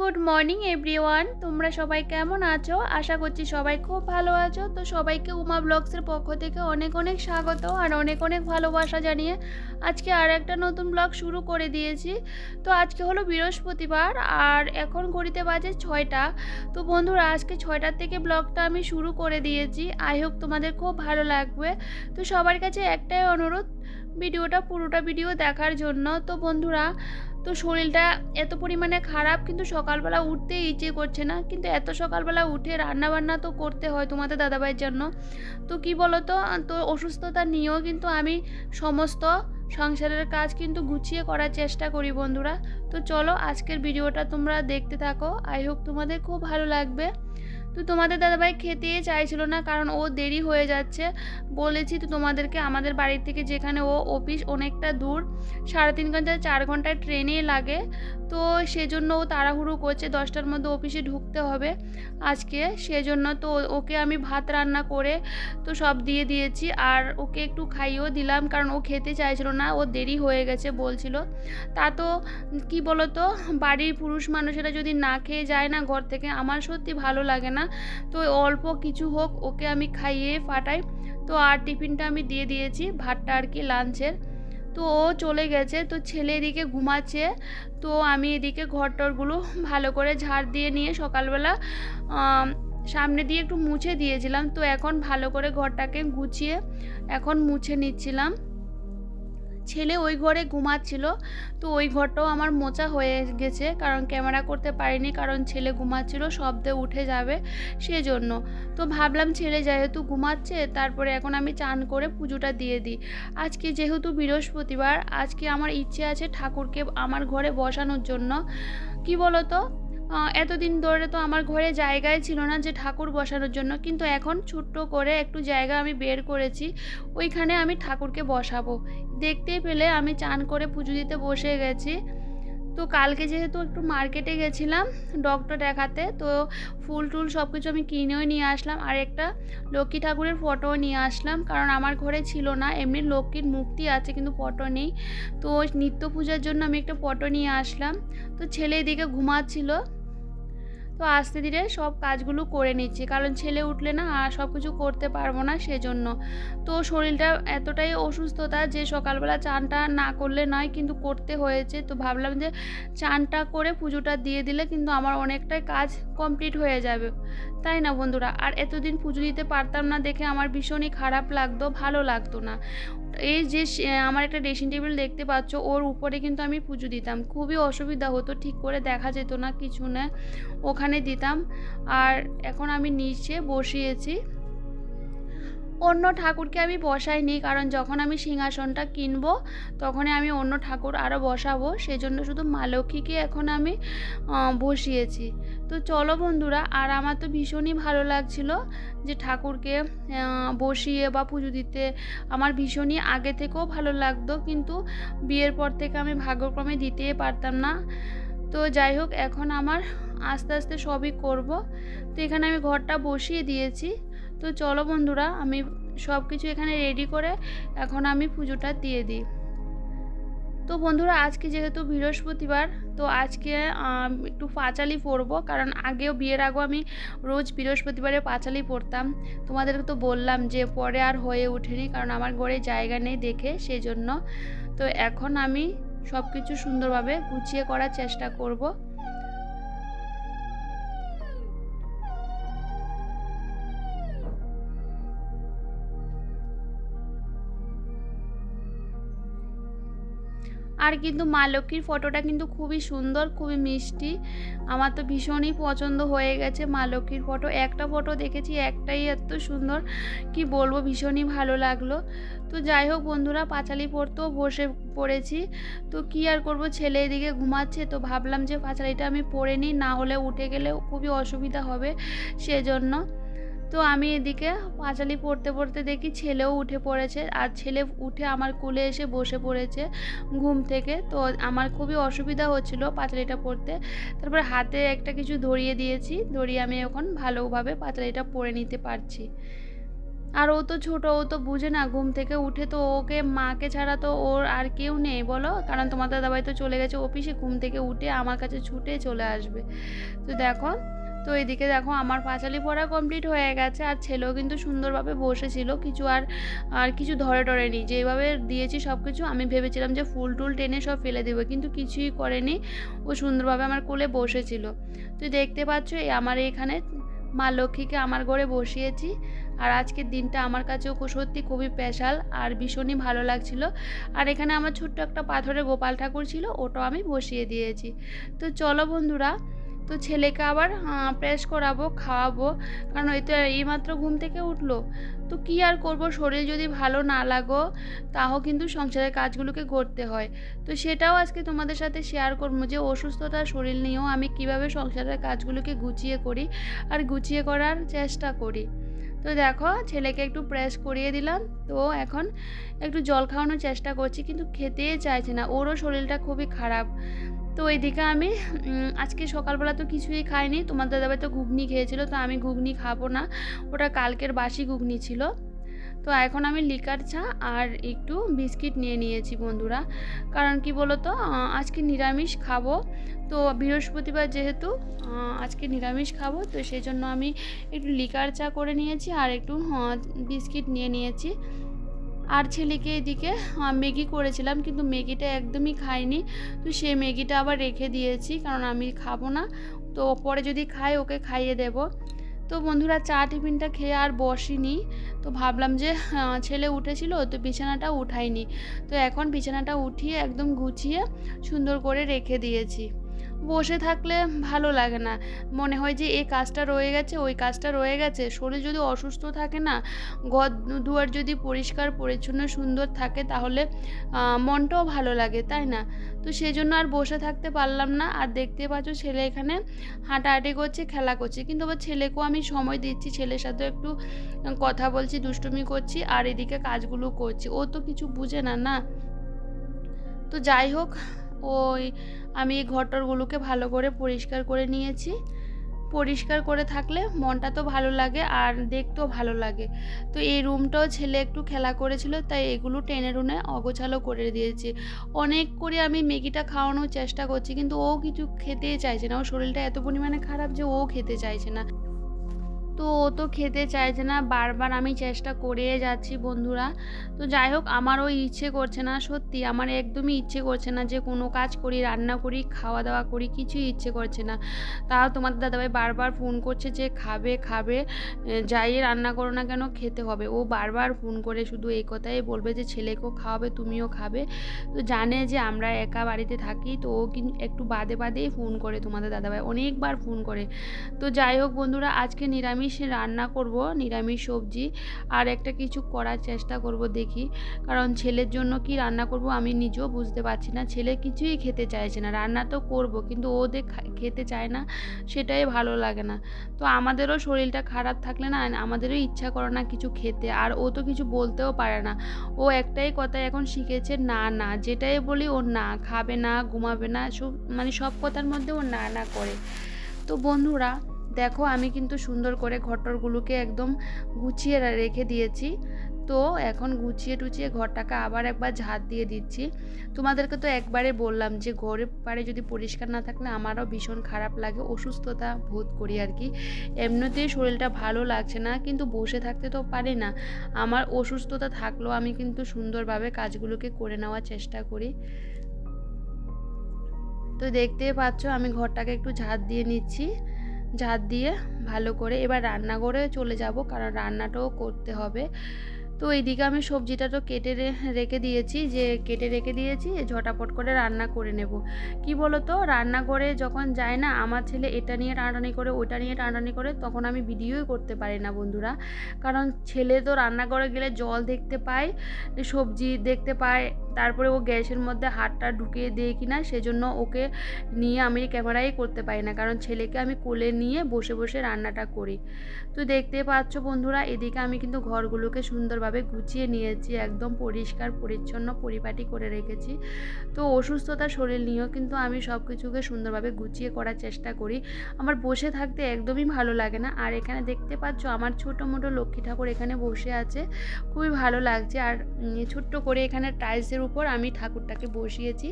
Good morning everyone তোমরা সবাই কেমন আছো? আশা করছি সবাই খুব ভালো আছো। তো সবাইকে উমা ব্লগসের পক্ষ থেকে অনেক অনেক স্বাগত আর অনেক অনেক ভালোবাসা জানিয়ে আজকে আর একটা নতুন ব্লগ শুরু করে দিয়েছি। তো আজকে হলো বৃহস্পতিবার আর এখন ঘড়িতে বাজে ছয়টা। তো বন্ধুরা, আজকে ছয়টার থেকে ব্লগটা আমি শুরু করে দিয়েছি। আই হোপ তোমাদের খুব ভালো লাগবে। তো সবার কাছে একটাই অনুরোধ, ভিডিওটা পুরোটা ভিডিও দেখার জন্য। তো বন্ধুরা তো শরীরটা এত পরিমাণে খারাপ, কিন্তু সকালবেলা উঠতে ইচ্ছে করছে না। কিন্তু এত সকালবেলা উঠে রান্না বান্না তো করতে হয় তোমাদের দাদাভাইয়ের জন্য। তো কি বলো তো তো অসুস্থতা নিয়েও কিন্তু আমি সমস্ত সংসারের কাজ কিন্তু গুছিয়ে করার চেষ্টা করি বন্ধুরা। তো চলো আজকের ভিডিওটা তোমরা দেখতে থাকো। আই হোপ তোমাদের খুব ভালো লাগবে। তো তোমাদের দাদাভাই খেতেই চাইছিল না, কারণ ও দেরি হয়ে যাচ্ছে। বলেছি, তো তোমাদেরকে আমাদের বাড়ির থেকে যেখানে ও অফিস অনেকটা দূর, সাড়ে তিন ঘণ্টা, চার ঘন্টায় ট্রেনে লাগে। তো সেজন্য ও তাড়াহুড়ো করছে, দশটার মধ্যে অফিসে ঢুকতে হবে আজকে। সেজন্য তো ওকে আমি ভাত রান্না করে তো সব দিয়ে দিয়েছি, আর ওকে একটু খাইয়েও দিলাম, কারণ ও খেতে চাইছিল না, ও দেরি হয়ে গেছে বলছিল। তা তো কি বলতো, বাড়ির পুরুষ মানুষেরা যদি না খেয়ে যায় না, ঘর থেকে আমার সত্যি ভালো লাগে না। তো অল্প কিছু হোক ওকে আমি খাইয়ে ফাটাই। তো আর টিফিনটা আমি দিয়ে দিয়েছি, ভাতটা আর কি লাঞ্চের। তো ও চলে গেছে, তো ছেলে এদিকে ঘুমাচ্ছে। তো আমি এদিকে টরগুলো ভালো করে ঝাড় দিয়ে নিয়ে সকালবেলা সামনে দিয়ে একটু মুছে দিয়েছিলাম। তো এখন ভালো করে ঘরটাকে গুছিয়ে এখন মুছে নিচ্ছিলাম। ছেলে ওই ঘরে ঘুমাচ্ছিল। তো ওই ঘরটাও আমার মোচা হয়ে গেছে কারণ ক্যামেরা করতে পারিনি কারণ ছেলে ঘুমাচ্ছিল শব্দে উঠে যাবে সেজন্য। তো ভাবলাম ছেলে যেহেতু ঘুমাচ্ছে তারপরে এখন আমি চান করে পুজোটা দিয়ে দিই। আজকে যেহেতু বৃহস্পতিবার আজকে আমার ইচ্ছে আছে ঠাকুরকে আমার ঘরে বসানোর জন্য। কি বলো তো আহ, এতদিন ধরে তো আমার ঘরে জায়গায় ছিল না যে ঠাকুর বসানোর জন্য, কিন্তু এখন ছোট্ট করে একটু জায়গা আমি বের করেছি, ওইখানে আমি ঠাকুরকে বসাবো। দেখতেই পেলে আমি চান করে পুজো দিতে বসে গেছি। তো কালকে যেহেতু একটু মার্কেটে গেছিলাম ডক্টর দেখাতে, তো ফুল টুল সব কিছু আমি কিনেও নিয়ে আসলাম। আর একটা লক্ষ্মী ঠাকুরের ফটোও নিয়ে আসলাম, কারণ আমার ঘরে ছিল না, এমনি লক্ষ্মীর মুক্তি আছে কিন্তু ফটো নেই। তো নিত্য পূজার জন্য আমি একটা ফটো নিয়ে আসলাম। তো ছেলে এদিকে ঘুমাচ্ছিল তো আস্তে ধীরে সব কাজগুলো করে নিচ্ছি। কারণ ছেলে উঠলে না আর সব কিছু করতে পারব না সেজন্য। তো শরীরটা এতটাই অসুস্থতা যে সকালবেলা চানটা না করলে নয়, কিন্তু করতে হয়েছে। তো ভাবলাম যে চানটা করে পুজোটা দিয়ে দিলে কিন্তু আমার অনেকটাই কাজ কমপ্লিট হয়ে যাবে। তাই না বন্ধুরা? আর এতদিন পুজো দিতে পারতাম না দেখে আমার ভীষণই খারাপ লাগতো, ভালো লাগতো না। এই যে আমার একটা ড্রেসিং টেবিল দেখতে পাচ্ছ, ওর উপরে কিন্তু আমি পুজো দিতাম। খুবই অসুবিধা হতো, ঠিক করে দেখা যেত না, কিছু না। ওখানে দিতাম। আর এখন আমি নিচে বসিয়েছি। অন্য ঠাকুরকে আমি বসাই বসাইনি, কারণ যখন আমি সিংহাসনটা কিনবো, তখনই আমি অন্য ঠাকুর আরও বসাবো। সেজন্য শুধু মা লক্ষ্মীকে এখন আমি বসিয়েছি। তো চলো বন্ধুরা, আর আমার তো ভীষণই ভালো লাগছিল যে ঠাকুরকে বসিয়ে বা পুজো দিতে। আমার ভীষণই আগে থেকেও ভালো লাগতো, কিন্তু বিয়ের পর থেকে আমি ভাগ্যক্রমে দিতেই পারতাম না। তো যাই হোক, এখন আমার আস্তে আস্তে সবই করব। তো এখানে আমি ঘরটা বসিয়ে দিয়েছি। তো চলো বন্ধুরা, আমি সব কিছু এখানে রেডি করে এখন আমি পুজোটা দিয়ে দিই। তো বন্ধুরা, আজকে যেহেতু বৃহস্পতিবার, তো আজকে একটু পাঁচালি পরবো, কারণ আগেও বিয়ের আগেও আমি রোজ বৃহস্পতিবারে পাঁচালি পরতাম। তোমাদেরকে তো বললাম যে পরে আর হয়ে ওঠেনি, কারণ আমার ঘরে জায়গা নেই দেখে, সেজন্য। তো এখন আমি সব কিছু সুন্দরভাবে গুছিয়ে করার চেষ্টা করব। আর কিন্তু মা লক্ষ্মীর ফটোটা কিন্তু খুবই সুন্দর, খুবই মিষ্টি। আমার তো ভীষণই পছন্দ হয়ে গেছে মা লক্ষ্মীর ফটো। একটা ফটো দেখেছি, একটাই এত সুন্দর, কি বলব ভীষণই ভালো লাগল। তো যাই হোক বন্ধুরা, পাঁচালি পড়তেও বসে পড়েছি। তো কি আর করব, ছেলে এদিকে ঘুমাচ্ছে, তো ভাবলাম যে পাঁচালিটা আমি পরে নিই, না হলে উঠে গেলে খুবই অসুবিধা হবে, সেজন্য তো আমি এদিকে পাঁচালি পড়তে পড়তে দেখি ছেলেও উঠে পড়েছে আর ছেলে উঠে আমার কোলে এসে বসে পড়েছে ঘুম থেকে। তো আমার খুবই অসুবিধা হচ্ছিল পাঁচালিটা পড়তে। তারপরে হাতে একটা কিছু ধরিয়ে দিয়েছি, ধরিয়ে আমি এখন ভালোভাবে পাঁচালিটা পরে নিতে পারছি। আর ও তো ছোটো, ও তো বুঝে না ঘুম থেকে উঠে তো ওকে, মাকে ছাড়া তো ওর আর কেউ নেই বলো? কারণ তোমার দাদাভাই তো চলে গেছে অফিসে, ঘুম থেকে উঠে আমার কাছে ছুটে চলে আসবে। তো দেখো তো এদিকে দেখো আমার পাঁচালি পড়া কমপ্লিট হয়ে গেছে, আর ছেলেও কিন্তু সুন্দরভাবে বসেছিল। কিছু আর আর কিছু ধরে টরে নি যেভাবে দিয়েছি সব কিছু আমি ভেবেছিলাম যে ফুল টুল টেনে সব ফেলে দেবো, কিন্তু কিছুই করেনি। ও সুন্দরভাবে আমার কোলে বসেছিল। তো দেখতে পাচ্ছ, এই আমার এখানে মা লক্ষ্মীকে আমার ঘরে বসিয়েছি, আর আজকের দিনটা আমার কাছেও সত্যি খুবই স্পেশাল আর ভীষণই ভালো লাগছিল। আর এখানে আমার ছোট্ট একটা পাথরের গোপাল ঠাকুর ছিল, ওটাও আমি বসিয়ে দিয়েছি। তো চলো বন্ধুরা তো ছেলেকে আবার প্রেস করাবো, খাওয়াবো। কারণ ওই তো এইমাত্র ঘুম থেকে উঠল। তো কী আর করব? শরীর যদি ভালো না লাগো, তাও কিন্তু সংসারের কাজগুলোকে করতে হয়। তো সেটাও আজকে তোমাদের সাথে শেয়ার করব যে অসুস্থতার শরীর নিয়েও আমি কীভাবে সংসারের কাজগুলোকে গুছিয়ে করি আর গুছিয়ে করার চেষ্টা করি। তো দেখো, ছেলেকে একটু প্রেস করিয়ে দিলাম। তো এখন একটু জল খাওয়ানোর চেষ্টা করছি, কিন্তু খেতেই চাইছে না। ওরও শরীরটা খুবই খারাপ। তো এইদিকে আমি আজকে সকালবেলা তো কিছুই খাইনি। তোমার দাদাভাই তো ঘুগনি খেয়েছিল, তো আমি ঘুগনি খাব না। ওটা কালকের বাসি ঘুগনি ছিল। তো এখন আমি লিকার চা আর একটু বিস্কিট নিয়ে নিয়েছি বন্ধুরা। কারণ কি বলো তো আজকে নিরামিষ খাব। তো বৃহস্পতিবার যেহেতু আজকে নিরামিষ খাব, তো সেই জন্য আমি একটু লিকার চা করে নিয়েছি আর একটু বিস্কিট নিয়ে নিয়েছি। আর ছেলেকে এদিকে ম্যাগি করেছিলাম, কিন্তু ম্যাগিটা একদমই খাইনি। তো সেই ম্যাগিটা আবার রেখে দিয়েছি, কারণ আমি খাব না। তো পরে যদি খাই, ওকে খাইয়ে দেব। তো বন্ধুরা, চা টিফিনটা খেয়ে আর বসিনি। তো ভাবলাম যে ছেলে উঠেছিল, তো বিছানাটা উঠাইনি। তো এখন বিছানাটা উঠিয়ে, একদম গুছিয়ে সুন্দর করে রেখে দিয়েছি। বসে থাকলে ভালো লাগে না। মনে হয় যে এই কাজটা রয়ে গেছে, ওই কাজটা রয়ে গেছে। শরীর যদি অসুস্থ থাকে না ঘর দুয়ার যদি পরিষ্কার, পরিচ্ছন্ন, সুন্দর থাকে তাহলে মনটাও ভালো লাগে, তাই না? তো সেই জন্য আর বসে থাকতে পারলাম না। আর দেখতে পাচ্ছ ছেলে এখানে হাঁটাহাঁটি করছে, খেলা করছে। কিন্তু আবার ছেলেকেও আমি সময় দিচ্ছি, ছেলের সাথে একটু কথা বলছি, দুষ্টুমি করছি, আর এদিকে কাজগুলো করছি। ও তো কিছু বুঝে না না? তো যাই হোক ওই আমি এই ঘরটরগুলোকে ভালো করে পরিষ্কার করে নিয়েছি। পরিষ্কার করে থাকলে মনটা তো ভালো লাগে আর দেখতেও ভালো লাগে। তো এই রুমটাও ছেলে একটু খেলা করেছিল, তাই এগুলো টেনে টুনে অগোছালো করে দিয়েছি। অনেক করে আমি ম্যাগিটা খাওয়ানোর চেষ্টা করছি, কিন্তু ও কিছু খেতেই চাইছে না। ওর শরীরটা এত পরিমাণে খারাপ যে ও খেতে চাইছে না। তো ও তো খেতে চাইছে না। বারবার আমি চেষ্টা করে যাচ্ছি বন্ধুরা। তো যাই হোক, আমারও ইচ্ছে করছে না, সত্যি। আমার একদমই ইচ্ছে করছে না যে কোনো কাজ করি, রান্না করি খাওয়া দাওয়া করি, কিছুই ইচ্ছে করছে না। তাও তোমাদের দাদাভাই বারবার ফোন করছে যে খাবে খাবে যাই রান্না করো না কেন, খেতে হবে। ও বারবার ফোন করে শুধু এই কথাই বলবে যে, ছেলেকেও খাওয়াবে, তুমিও খাবে। তো জানে যে আমরা একা বাড়িতে থাকি, তো ও কিন্তু একটু বাদে বাদেই ফোন করে তোমাদের দাদাভাই, অনেকবার ফোন করে। তো যাই হোক বন্ধুরা, আজকে নিরামিষ রান্না করব, নিরামিষ সবজি আর একটা কিছু করার চেষ্টা করব দেখি। কারণ ছেলের জন্য কি রান্না করব আমি নিজেও বুঝতে পারছি না। ছেলে কিছুই খেতে চাইছে না, রান্না তো করব কিন্তু ওদের খেতে চায় না, সেটাই ভালো লাগে না। তো আমাদেরও শরীরটা খারাপ থাকলে না, আমাদেরও ইচ্ছা করে না কিছু খেতে আর ও তো কিছু বলতেও পারে না। ও একটাই কথা এখন শিখেছে, না না, যেটাই বলি ও না, খাবে না, ঘুমাবে না, সব মানে সব কথার মধ্যে ও না না করে। তো বন্ধুরা দেখো, আমি কিন্তু সুন্দর করে ঘরটরগুলোকে একদম গুছিয়ে রেখে দিয়েছি। তো এখন গুছিয়ে টুচিয়ে ঘরটাকে আবার একবার ঝাড় দিয়ে দিচ্ছি। তোমাদেরকে তো একবারে বললাম যে ঘরের পাড়ে যদি পরিষ্কার না থাকলে আমারও ভীষণ খারাপ লাগে, অসুস্থতা বোধ করি আর কি। এমনিতেই শরীরটা ভালো লাগছে না, কিন্তু বসে থাকতে তো পারি না। আমার অসুস্থতা থাকলেও আমি কিন্তু সুন্দরভাবে কাজগুলোকে করে নেওয়ার চেষ্টা করি। তো দেখতেই পাচ্ছ, আমি ঘরটাকে একটু ঝাড় দিয়ে নিচ্ছি। ঝাড় দিয়ে ভালো করে এবার রান্নাঘরে চলে যাব, কারণ রান্নাটাও করতে হবে। তো এইদিকে আমি সবজিটা তো কেটে রেখে দিয়েছি, যে কেটে রেখে দিয়েছি ঝটাপট করে রান্না করে নেব। কি বলো তো রান্নাঘরে যখন যায় না, আমার ছেলে এটা নিয়ে টানাটানি করে ওটা নিয়ে টানাটানি করে, তখন আমি ভিডিওই করতে পারি না বন্ধুরা। কারণ ছেলে তো রান্নাঘরে গেলে জল দেখতে পায়, সবজি দেখতে পায় তারপরে ও গ্যাসের মধ্যে হাতটা ঢুকিয়ে দিয়ে কিনা সেজন্য ওকে নিয়ে আমি ক্যামেরাই করতে পারি না। কারণ ছেলেকে আমি কোলে নিয়ে বসে বসে রান্নাটা করি। তো দেখতে পাচ্ছ বন্ধুরা, এদিকে আমি কিন্তু ঘরগুলোকে সুন্দরভাবে গুছিয়ে নিয়েছি, একদম পরিষ্কার, পরিচ্ছন্ন, পরিপাটি করে রেখেছি। তো অসুস্থতার শরীর নিয়েও কিন্তু আমি সব কিছুকে সুন্দরভাবে গুছিয়ে করার চেষ্টা করি। আমার বসে থাকতে একদমই ভালো লাগে না। আর এখানে দেখতে পাচ্ছ আমার ছোটো মোটো লক্ষ্মী ঠাকুর এখানে বসে আছে। খুবই ভালো লাগছে। আর ছোট্ট করে এখানে টাইলসের উপর আমি ঠাকুরটাকে বসিয়েছি।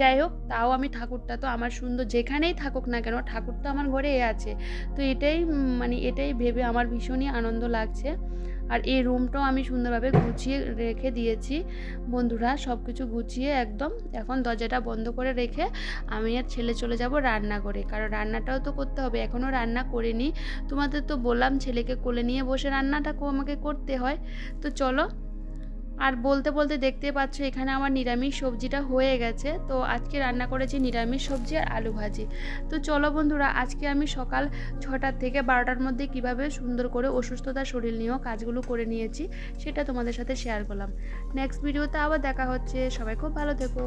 যাই হোক, তাও আমি ঠাকুরটা তো আমার সুন্দর যেখানেই থাকুক না কেন, ঠাকুর তো আমার ঘরে আছে। তো এটাই মানে এটাই ভেবে আমার ভীষণই আনন্দ লাগছে। আর এই রুমটাও আমি সুন্দরভাবে গুছিয়ে রেখে দিয়েছি। বন্ধুরা সব কিছু গুছিয়ে একদম এখন দরজাটা বন্ধ করে রেখে আমি আর ছেলে চলে যাব রান্না করে কারণ রান্নাটাও তো করতে হবে এখনও রান্না করিনি। তোমাদের তো বললাম ছেলেকে কোলে নিয়ে বসে রান্নাটা আমাকে করতে হয়। তো চলো আর বলতে বলতে দেখতে পাচ্ছ এখানে আমার নিরামিষ সবজিটা হয়ে গেছে। তো আজকে রান্না করেছি নিরামিষ সবজি আর আলু ভাজি। তো চলো বন্ধুরা, আজকে আমি সকাল ছটার থেকে বারোটার মধ্যে কীভাবে সুন্দর করে অসুস্থতা শরীর নিয়েও কাজগুলো করে নিয়েছি, সেটা তোমাদের সাথে শেয়ার করলাম। নেক্সট ভিডিওতে আবার দেখা হচ্ছে। সবাই খুব ভালো থেকো।